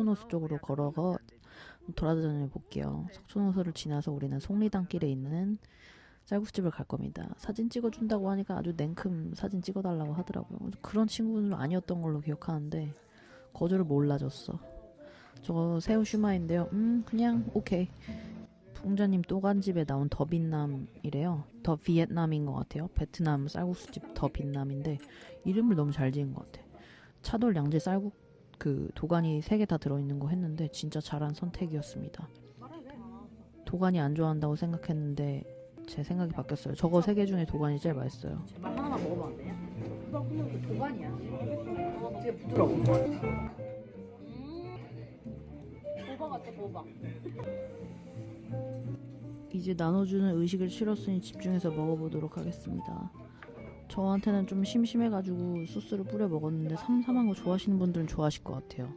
석촌호수 쪽으로 걸어가 돌아다녀 볼게요. 석촌호수를 지나서 우리는 속리단길에 있는 쌀국수집을 갈 겁니다. 사진 찍어준다고 하니까 아주 냉큼 사진 찍어달라고 하더라고요. 그런 친구는 아니었던 걸로 기억하는데 거절을 몰라줬어. 저거 새우 슈마인데요. 음 그냥 오케이. 풍자님 또간집에 나온 더 빛남이래요. 더 비엔남인 것 같아요. 베트남 쌀국수집 더 빛남인데 이름을 너무 잘 지은 것 같아. 차돌 양재 쌀국 그 도가니 세 개 다 들어있는 거 했는데 진짜 잘한 선택이었습니다. 도가니 안 좋아한다고 생각했는데 제 생각이 바뀌었어요. 저거 세 개 중에 도가니 제일 맛있어요. 제발 하나만 먹으면 안 되냐? 나 근데 그 도가니야. 되게 부드러워. 음. 도박 같아 도박. 이제 나눠주는 의식을 치렀으니 집중해서 먹어보도록 하겠습니다. 저한테는 좀 심심해가지고 소스를 뿌려 먹었는데 삼삼한 거 좋아하시는 분들은 좋아하실 것 같아요.